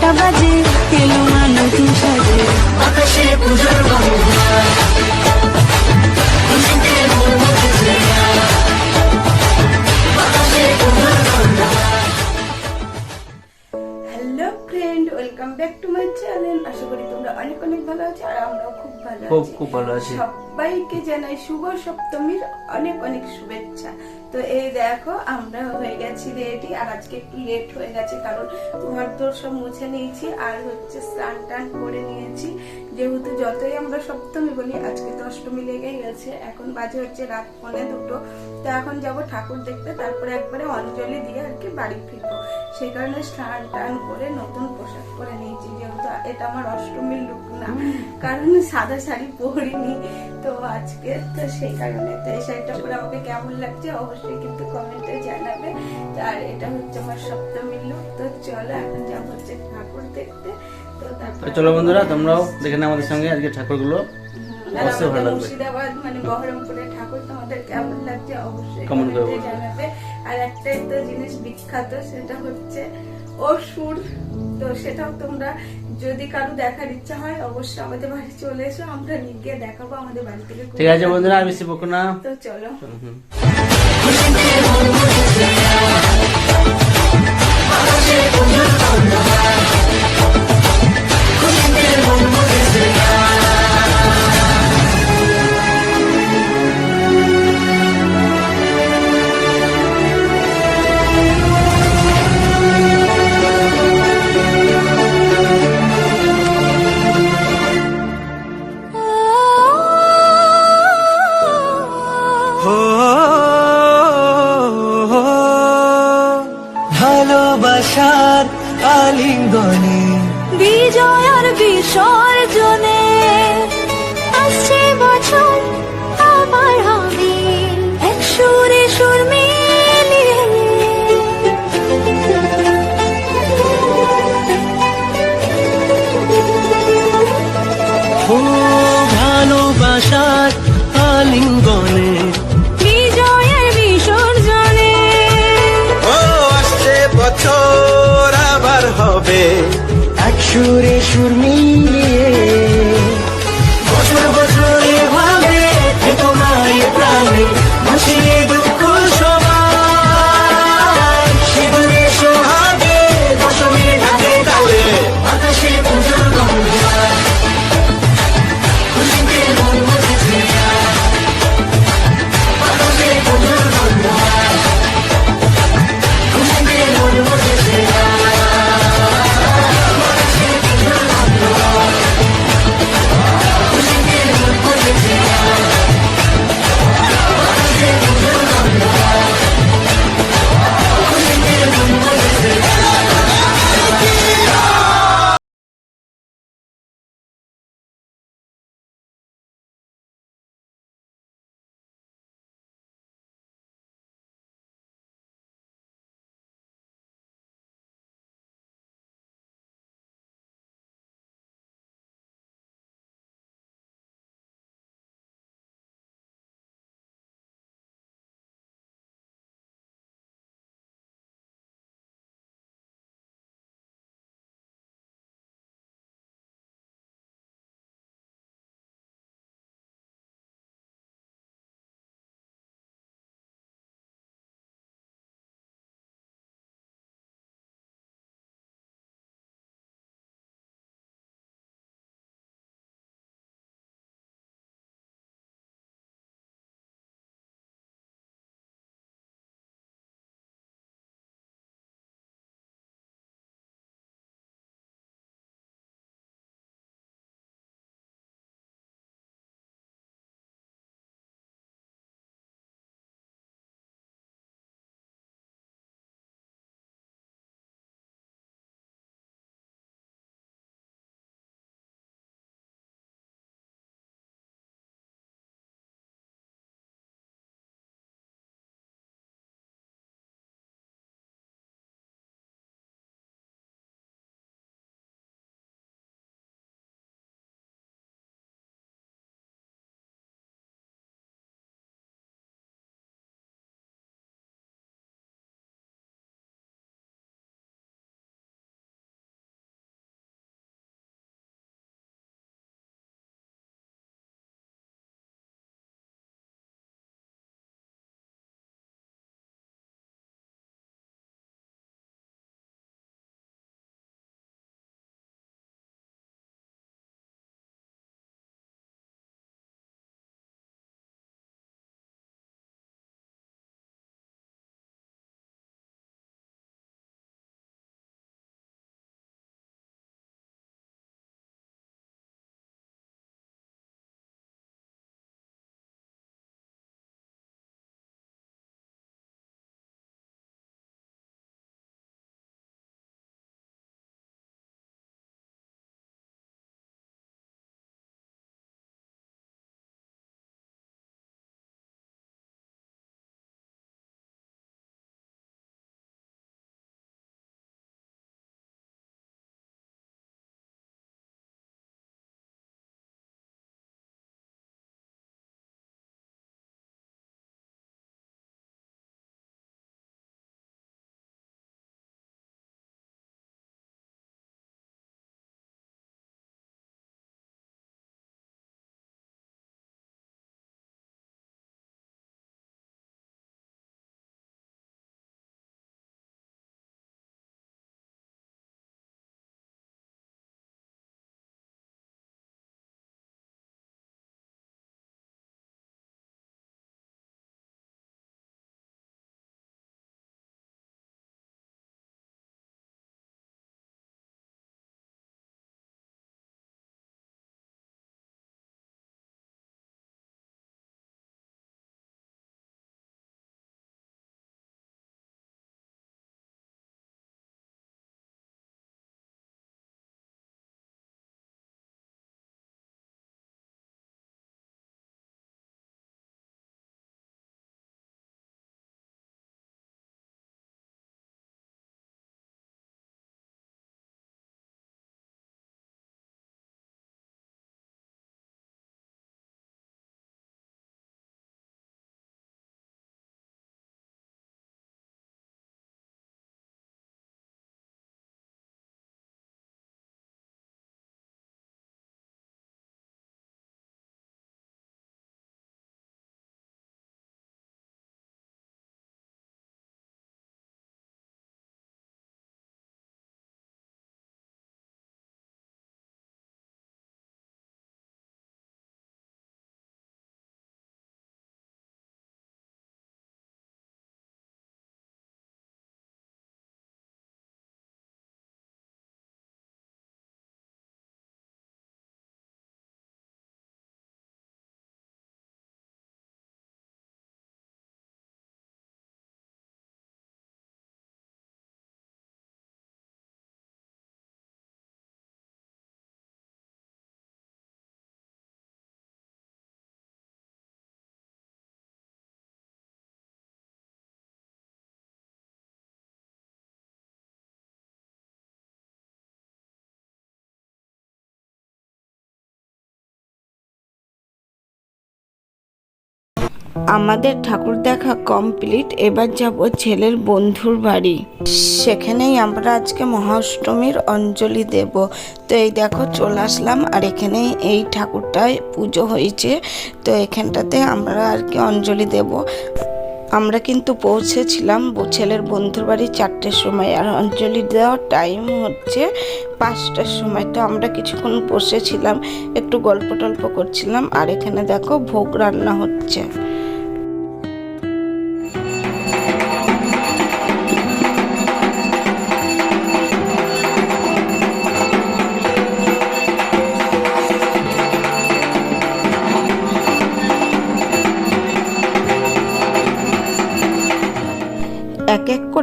打扮自 আমরাও খুব ভালো খুব খুব ভালো আছি। সবাইকে জানাই শুভ সপ্তমীর অনেক অনেক শুভেচ্ছা। তো এই দেখো আমরা হয়ে গেছি রেডি আর আজকে একটু লেট হয়ে গেছে কারণ তোমার তো সব মুছে নিয়েছি আর হচ্ছে স্নান টান করে নিয়েছি। যেহেতু যতই আমরা সপ্তমী বলি আজকে তো অষ্টমী লেগেই গেছে। এখন বাজে হচ্ছে রাত পৌনে দুটো। তো এখন যাব ঠাকুর দেখতে তারপরে একবারে অঞ্জলি দিয়ে আর কি বাড়ি ফিরবো। সেই কারণে স্নান টান করে নতুন পোশাক পরে নিয়েছি যেহেতু এটা আমার অষ্টমীর লুক না। কারণ সাদা শাড়ি পরিনি। তো আজকে তো সেই কারণে তো এই শাড়িটা পরে আমাকে কেমন লাগছে অবশ্যই কিন্তু কমেন্টে জানাবে। আর এটা হচ্ছে আমার সপ্তমীর লুক তো চলো এখন যাব হচ্ছে ঠাকুর দেখতে। তো চলো বন্ধুরা তোমরাও দেখে নাও আমাদের সঙ্গে আজকে ঠাকুরগুলো। অবশ্যই ভালো লাগবে। মুর্শিদাবাদ মানে বহরমপুরের ঠাকুর তোমাদের কেমন লাগছে অবশ্যই Comment করে জানাবে। আর একটাই তো জিনিস বিখ্যাত সেটা হচ্ছে অসুর। তো সেটাও তোমরা যদি কারও দেখার ইচ্ছা হয় অবশ্যই আমাদের বাড়ি চলে এসো আমরা নিয়ে গিয়ে দেখাবো আমাদের বাড়ি থেকে ঠিক আছে বন্ধুরা আর বেশি বকো না তো চলো। চলো, হুম। হবে এক সুরে সুর মিলিয়ে আমাদের ঠাকুর দেখা কমপ্লিট এবার যাব ছেলের বন্ধুর বাড়ি। সেখানেই আমরা আজকে মহাষ্টমীর অঞ্জলি দেব। তো এই দেখো, চলে আসলাম। আর এখানেই এই ঠাকুরটায় পুজো হয়েছে। তো এখানটাতে আমরা আর কি অঞ্জলি দেব। আমরা কিন্তু পৌঁছেছিলাম ছেলের বন্ধুর বাড়ি চারটের সময়। আর অঞ্জলি দেওয়ার টাইম হচ্ছে পাঁচটার সময়। তো আমরা কিছুক্ষণ বসেছিলাম, একটু গল্প টল্প করছিলাম। আর এখানে দেখো ভোগ রান্না হচ্ছে।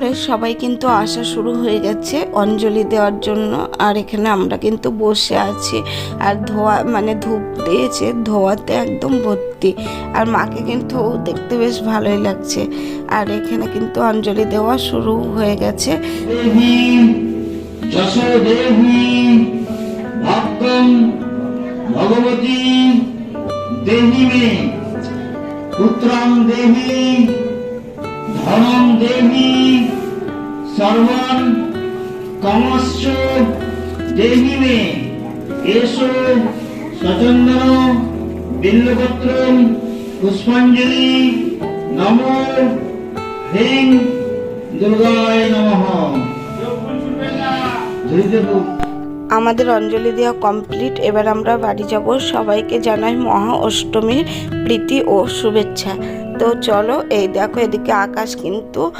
করে সবাই কিন্তু আসা শুরু হয়ে গেছে অঞ্জলি দেওয়ার জন্য। আর এখানে আমরা কিন্তু বসে আছি। আর ধোয়া মানে ধূপ দিয়েছে, ধোয়াতে একদম ভর্তি। আর মাকে কিন্তু দেখতে বেশ ভালোই লাগছে। আর এখানে কিন্তু অঞ্জলি দেওয়া শুরু হয়ে গেছে। ভগবতী দেহি মে পুত্রং দেহি ধনম দেহি সর্বং কমস্য দেহি মে। এসো সচন্দন বিল্লপত্র পুষ্পাঞ্জলি নমো হ্রিং দুর্গায় নমঃ। আমাদের অঞ্জলি দেওয়া কমপ্লিট। এবার আমরা বাড়ি যাব। সবাইকে জানাই মহা অষ্টমীর প্রীতি ও শুভেচ্ছা। তো চলো, এই দেখো, এদিকে আকাশ কিন্তু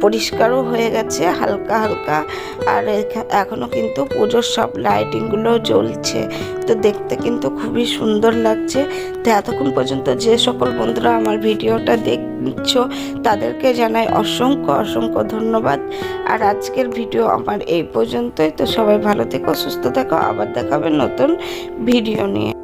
পরিষ্কারও হয়ে গেছে, হালকা হালকা। আর এখা- এখনও কিন্তু পুজোর সব লাইটিংগুলো জ্বলছে। তো দেখতে কিন্তু খুবই সুন্দর লাগছে। তো এতক্ষণ পর্যন্ত যে সকল বন্ধুরা আমার ভিডিওটা দেখছ, তাদেরকে জানাই অসংখ্য অসংখ্য ধন্যবাদ। আর আজকের ভিডিও আমার এই পর্যন্তই। তো সবাই ভালো থেকো, সুস্থ থেকো। আবার দেখাবে নতুন ভিডিও নিয়ে।